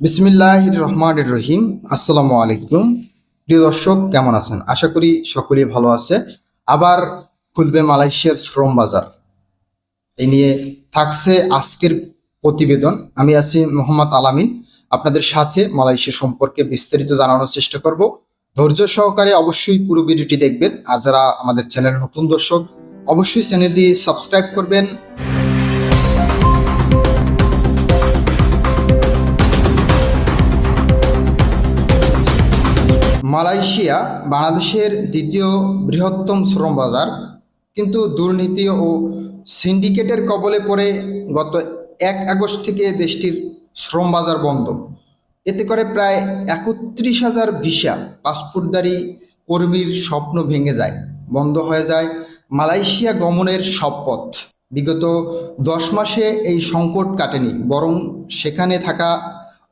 বিসমিল্লাহ রহমান রহিম। আসসালামু আলাইকুম। প্রিয় দর্শক, কেমন আছেন? আশা করি সকলেই ভালো আছে। আবার খুলবে মালয়েশিয়ার শ্রম বাজার। এই নিয়ে থাকছে আজকের প্রতিবেদন। আমি আছি মোহাম্মদ আলামিন। আপনাদের সাথে মালয়েশিয়া সম্পর্কে বিস্তারিত জানানোর চেষ্টা করব। ধৈর্য সহকারে অবশ্যই পুরো ভিডিওটি দেখবেন। আর যারা আমাদের চ্যানেলের নতুন দর্শক, অবশ্যই চ্যানেলটি সাবস্ক্রাইব করবেন। মালয়েশিয়া বাংলাদেশের দ্বিতীয় বৃহত্তম শ্রম বাজার। কিন্তু দুর্নীতি ও সিন্ডিকেটের কবলে পড়ে গত এক আগস্ট থেকে দেশটির শ্রম বাজার বন্ধ। এতে করে প্রায় একত্রিশ হাজার ভিসা, পাসপোর্টধারী কর্মীর স্বপ্ন ভেঙে যায়। বন্ধ হয়ে যায় মালয়েশিয়া গমনের সব পথ। বিগত দশ মাসে এই সংকট কাটেনি, বরং সেখানে থাকা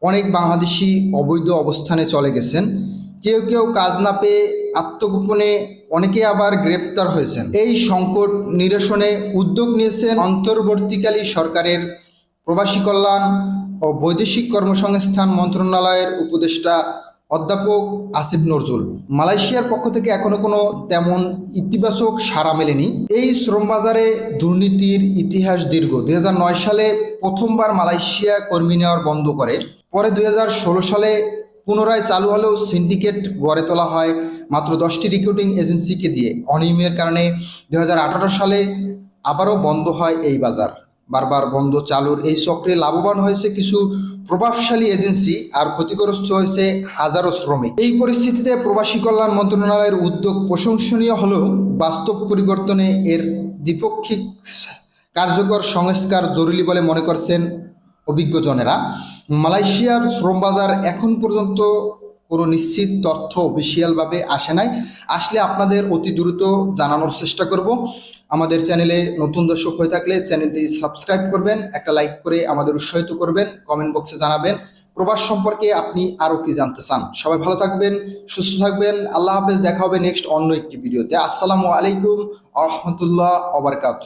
অনেক বাংলাদেশি অবৈধ অবস্থানে চলে গেছেন। কেউ কেউ কাজ না পেয়ে আত্মগোপনে অনেকে আবার গ্রেপ্তার হয়েছেন। এই সংকট নিরসনে উদ্যোগ নিয়েছেন অন্তর্বর্তীকালী সরকারের প্রবাসী কল্যাণ ও বৈদেশিক কর্মসংস্থান মন্ত্রণালয়ের উপদেষ্টা অধ্যাপক আসিফ নজরুল। মালয়েশিয়ার পক্ষ থেকে এখনও কোনো তেমন ইতিবাচক সাড়া মেলেনি। এই শ্রম বাজারে দুর্নীতির ইতিহাস দীর্ঘ। দুই হাজার নয় সালে প্রথমবার মালয়েশিয়া কর্মী নেওয়ার বন্ধ করে। পরে দুই হাজার ষোলো সালে পুনরায় চালু হলেও সিন্ডিকেট গড়ে তোলা হয় মাত্র দশটি রিক্রুটিং এজেন্সিকে দিয়ে। অনিয়মের কারণে দু হাজার আঠারো সালে আবারও বন্ধ হয় এই বাজার। বারবার বন্ধ চালুর এই চক্রে লাভবান হয়েছে কিছু প্রভাবশালী এজেন্সি আর ক্ষতিগ্রস্ত হয়েছে হাজারো শ্রমিক। এই পরিস্থিতিতে প্রবাসী কল্যাণ মন্ত্রণালয়ের উদ্যোগ প্রশংসনীয় হলেও বাস্তব পরিবর্তনে এর দ্বিপক্ষিক কার্যকর সংস্কার জরুরি বলে মনে করছেন অভিজ্ঞজনেরা। মালয়েশিয়ার শ্রম বাজার এখন পর্যন্ত কোনো নিশ্চিত তথ্য অফিসিয়ালভাবে আসে নাই। আসলে আপনাদের অতি দ্রুত জানানোর চেষ্টা করব। আমাদের চ্যানেলে নতুন দর্শক হয়ে থাকলে চ্যানেলটি সাবস্ক্রাইব করবেন, একটা লাইক করে আমাদের উৎসাহিত করবেন কমেন্ট বক্সে জানাবেন। প্রবাস সম্পর্কে আপনি আরও কি জানতে চান? সবাই ভালো থাকবেন, সুস্থ থাকবেন। আল্লাহ হাফেজ, দেখা হবে নেক্সট অন্য একটি ভিডিওতে আসসালামু আলাইকুম, আহমতুল্লাহ অবরকাত